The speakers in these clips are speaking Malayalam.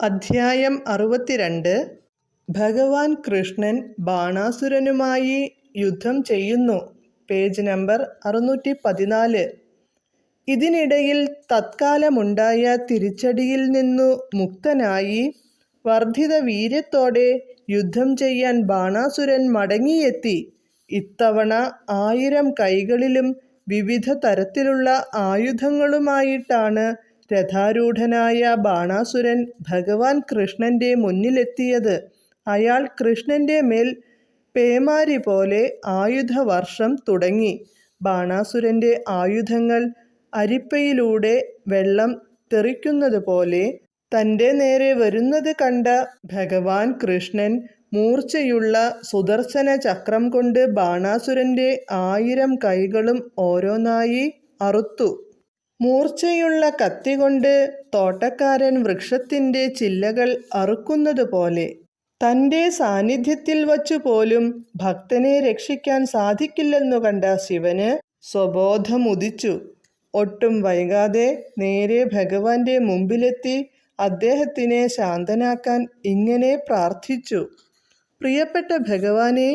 അധ്യായം അറുപത്തിരണ്ട്. ഭഗവാൻ കൃഷ്ണൻ ബാണാസുരനുമായി യുദ്ധം ചെയ്യുന്നു. പേജ് നമ്പർ അറുന്നൂറ്റി പതിനാല് ഇതിനിടയിൽ തത്കാലമുണ്ടായ തിരിച്ചടിയിൽ നിന്നു മുക്തനായി വർദ്ധിത വീര്യത്തോടെ യുദ്ധം ചെയ്യാൻ ബാണാസുരൻ മടങ്ങിയെത്തി. ഇത്തവണ ആയിരം കൈകളിലും വിവിധ തരത്തിലുള്ള ആയുധങ്ങളുമായിട്ടാണ് രഥാരൂഢനായ ബാണാസുരൻ ഭഗവാൻ കൃഷ്ണന്റെ മുന്നിലെത്തിയത്. അയാൾ കൃഷ്ണന്റെ മേൽ പേമാരി പോലെ ആയുധവർഷം തുടങ്ങി. ബാണാസുരന്റെ ആയുധങ്ങൾ അരിപ്പയിലൂടെ വെള്ളം തെറിക്കുന്നത് പോലെ തന്റെ നേരെ വരുന്നത് കണ്ട ഭഗവാൻ കൃഷ്ണൻ മൂർച്ചയുള്ള സുദർശന ചക്രം കൊണ്ട് ബാണാസുരന്റെ ആയിരം കൈകളും ഓരോന്നായി അറുത്തു. മൂർച്ചയുള്ള കത്തി കൊണ്ട് തോട്ടക്കാരൻ വൃക്ഷത്തിന്റെ ചില്ലകൾ അറുക്കുന്നതുപോലെ തന്റെ സാന്നിധ്യത്തിൽ വച്ചു പോലും ഭക്തനെ രക്ഷിക്കാൻ സാധിക്കില്ലെന്നു കണ്ട ശിവന് സ്വബോധമുദിച്ചു. ഒട്ടും വൈകാതെ നേരെ ഭഗവാന്റെ മുമ്പിലെത്തി അദ്ദേഹത്തിനെ ശാന്തനാക്കാൻ ഇങ്ങനെ പ്രാർത്ഥിച്ചു. പ്രിയപ്പെട്ട ഭഗവാനെ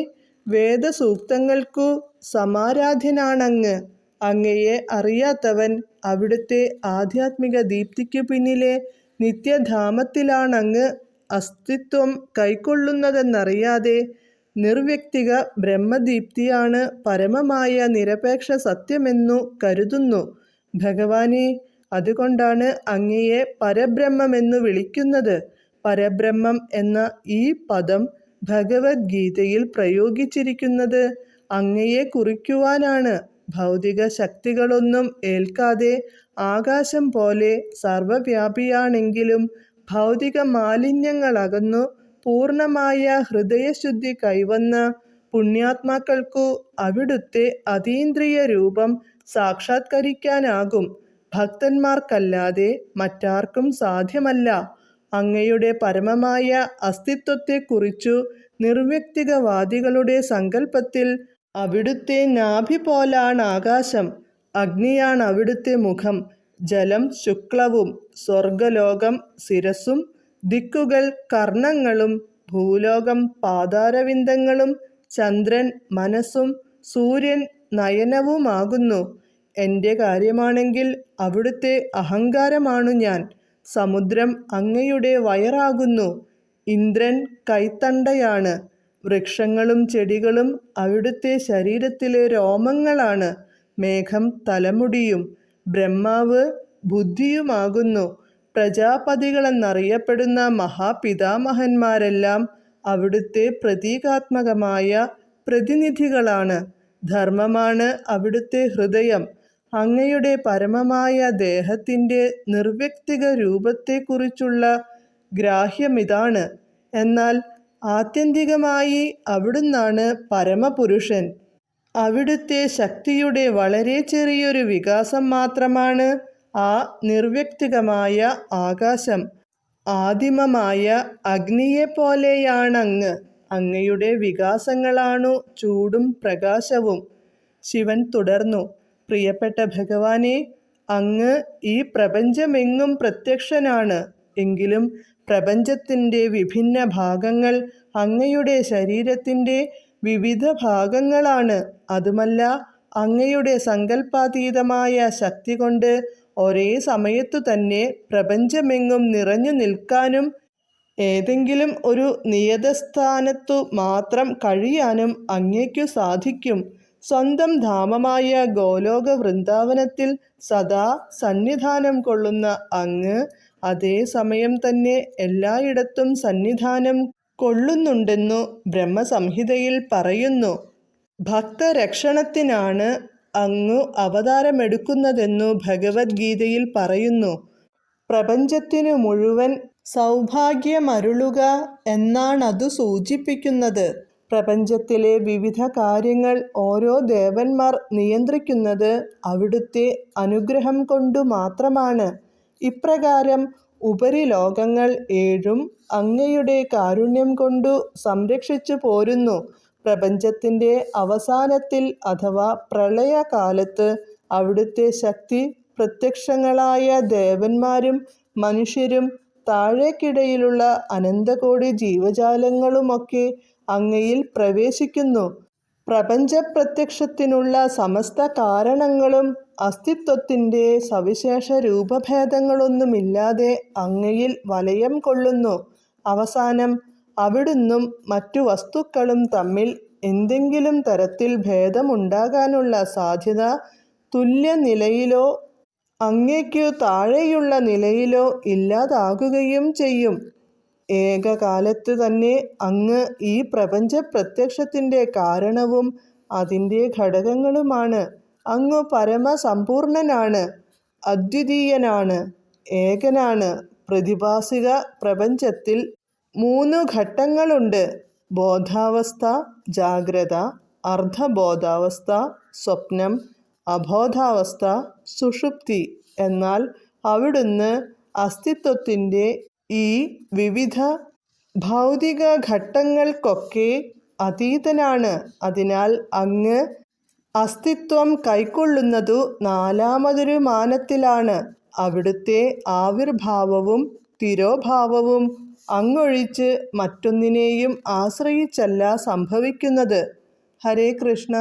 വേദസൂക്തങ്ങൾക്കു സമാരാധ്യനാണങ്ങ്. അങ്ങയെ അറിയാത്തവൻ അവിടുത്തെ ആധ്യാത്മിക ദീപ്തിക്കു പിന്നിലെ നിത്യധാമത്തിലാണങ്ങ് അസ്തിത്വം കൈക്കൊള്ളുന്നതെന്നറിയാതെ നിർവ്യക്തിക ബ്രഹ്മദീപ്തിയാണ് പരമമായ നിരപേക്ഷ സത്യമെന്നു കരുതുന്നു. ഭഗവാനെ അതുകൊണ്ടാണ് അങ്ങയെ പരബ്രഹ്മമെന്നു വിളിക്കുന്നത്. പരബ്രഹ്മം എന്ന ഈ പദം ഭഗവത്ഗീതയിൽ പ്രയോഗിച്ചിരിക്കുന്നത് അങ്ങയെ കുറിക്കുവാനാണ്. ഭൗതിക ശക്തികളൊന്നും ഏൽക്കാതെ ആകാശം പോലെ സർവവ്യാപിയാണെങ്കിലും ഭൗതിക മാലിന്യങ്ങളകന്നു പൂർണമായ ഹൃദയശുദ്ധി കൈവന്ന പുണ്യാത്മാക്കൾക്കു അവിടുത്തെ അതീന്ദ്രിയ രൂപം സാക്ഷാത്കരിക്കാനാകും. ഭക്തന്മാർക്കല്ലാതെ മറ്റാർക്കും സാധ്യമല്ല. അങ്ങയുടെ പരമമായ അസ്തിത്വത്തെക്കുറിച്ചു നിർവ്യക്തികവാദികളുടെ സങ്കല്പത്തിൽ അവിടുത്തെ നാഭി പോലാണ് ആകാശം അഗ്നിയാണ് അവിടുത്തെ മുഖം. ജലം ശുക്ലവും സ്വർഗലോകം ശിരസും ദിക്കുകൾ കർണങ്ങളും ഭൂലോകം പാതാരവിന്ദങ്ങളും ചന്ദ്രൻ മനസ്സും സൂര്യൻ നയനവുമാകുന്നു. എന്റെ കാര്യമാണെങ്കിൽ അവിടുത്തെ അഹങ്കാരമാണു ഞാൻ. സമുദ്രം അങ്ങയുടെ വയറാകുന്നു. ഇന്ദ്രൻ കൈത്തണ്ടയാണ്. വൃക്ഷങ്ങളും ചെടികളും അവിടുത്തെ ശരീരത്തിലെ രോമങ്ങളാണ്. മേഘം തലമുടിയും ബ്രഹ്മാവ് ബുദ്ധിയുമാകുന്നു. പ്രജാപതികളെന്നറിയപ്പെടുന്ന മഹാപിതാമഹന്മാരെല്ലാം അവിടുത്തെ പ്രതീകാത്മകമായ പ്രതിനിധികളാണ്. ധർമ്മമാണ് അവിടുത്തെ ഹൃദയം. അങ്ങയുടെ പരമമായ ദേഹത്തിന്റെ നിർവ്യക്തിക രൂപത്തെക്കുറിച്ചുള്ള ഗ്രാഹ്യമിതാണ്. എന്നാൽ ആത്യന്തികമായി അവിടുന്നാണ് പരമപുരുഷൻ. അവിടുത്തെ ശക്തിയുടെ വളരെ ചെറിയൊരു വികാസം മാത്രമാണ് ആ നിർവ്യക്തികമായ ആകാശം. ആദിമമായ അഗ്നിയെപ്പോലെയാണങ്ങ് അങ്ങയുടെ വികാസങ്ങളാണു ചൂടും പ്രകാശവും. ശിവൻ തുടർന്നു പ്രിയപ്പെട്ട ഭഗവാനെ അങ്ങ് ഈ പ്രപഞ്ചമെങ്ങും പ്രത്യക്ഷനാണ്. എങ്കിലും പ്രപഞ്ചത്തിന്റെ വിഭിന്ന ഭാഗങ്ങൾ അങ്ങയുടെ ശരീരത്തിന്റെ വിവിധ ഭാഗങ്ങളാണ്. അതുമല്ല അങ്ങയുടെ സങ്കല്പാതീതമായ ശക്തി കൊണ്ട് ഒരേ സമയത്തു തന്നെ പ്രപഞ്ചമെങ്ങും നിറഞ്ഞു നിൽക്കാനും ഏതെങ്കിലും ഒരു നിയതസ്ഥാനത്തു മാത്രം കഴിയാനും അങ്ങയ്ക്കു സാധിക്കും. സ്വന്തം ധാമമായ ഗോലോക വൃന്ദാവനത്തിൽ സദാ സന്നിധാനം കൊള്ളുന്ന അങ്ങ് അതേ സമയം തന്നെ എല്ലായിടത്തും സന്നിധാനം കൊള്ളുന്നുണ്ടെന്നു ബ്രഹ്മസംഹിതയിൽ പറയുന്നു. ഭക്തരക്ഷണത്തിനാണ് അങ്ങു അവതാരമെടുക്കുന്നതെന്നു ഭഗവത്ഗീതയിൽ പറയുന്നു. പ്രപഞ്ചത്തിനു മുഴുവൻ സൗഭാഗ്യമരുളുക എന്നാണതു സൂചിപ്പിക്കുന്നത്. പ്രപഞ്ചത്തിലെ വിവിധ കാര്യങ്ങൾ ഓരോ ദേവന്മാർ നിയന്ത്രിക്കുന്നത് അവിടുത്തെ അനുഗ്രഹം കൊണ്ടു മാത്രമാണ്. ഇപ്രകാരം ഉപരിലോകങ്ങൾ ഏഴും അങ്ങയുടെ കാരുണ്യം കൊണ്ടു സംരക്ഷിച്ചു പോരുന്നു. പ്രപഞ്ചത്തിന്റെ അവസാനത്തിൽ അഥവാ പ്രളയകാലത്ത് അവിടുത്തെ ശക്തി പ്രത്യക്ഷങ്ങളായ ദേവന്മാരും മനുഷ്യരും താഴേക്കിടയിലുള്ള അനന്തകോടി ജീവജാലങ്ങളുമൊക്കെ അങ്ങയിൽ പ്രവേശിക്കുന്നു. പ്രപഞ്ചപ്രത്യക്ഷത്തിനുള്ള സമസ്ത കാരണങ്ങളും അസ്തിത്വത്തിന്റെ സവിശേഷ രൂപഭേദങ്ങളൊന്നുമില്ലാതെ അങ്ങയിൽ വലയം കൊള്ളുന്നു. അവസാനം അവിടുന്നും മറ്റു വസ്തുക്കളും തമ്മിൽ എന്തെങ്കിലും തരത്തിൽ ഭേദമുണ്ടാകാനുള്ള സാധ്യത തുല്യനിലയിലോ അങ്ങയ്ക്കു താഴെയുള്ള നിലയിലോ ഇല്ലാതാകുകയും ചെയ്യും. ഏകകാലത്ത് തന്നെ അങ്ങ് ഈ പ്രപഞ്ച പ്രത്യക്ഷത്തിന്റെ കാരണവും അതിന്റെ ഘടകങ്ങളുമാണ്. അങ്ങ് പരമസമ്പൂർണനാണ് അദ്വിതീയനാണ് ഏകനാണ്. പ്രതിഭാസിക പ്രപഞ്ചത്തിൽ മൂന്ന് ഘട്ടങ്ങളുണ്ട്. ബോധാവസ്ഥ ജാഗ്രത അർദ്ധബോധാവസ്ഥ സ്വപ്നം അബോധാവസ്ഥ സുഷുപ്തി. എന്നാൽ അവിടുന്ന് അസ്തിത്വത്തിന്റെ ഈ വിവിധ ഭൗതിക ഘട്ടങ്ങൾക്കൊക്കെ അതീതനാണ്. അതിനാൽ അങ്ങ് അസ്തിത്വം കൈക്കൊള്ളുന്നതു നാലാമതൊരു മാനത്തിലാണ്. അവിടുത്തെ ആവിർഭാവവും തിരോഭാവവും അങ്ങൊഴിച്ച് മറ്റൊന്നിനെയും ആശ്രയിച്ചല്ല സംഭവിക്കുന്നത്. ഹരേ കൃഷ്ണ.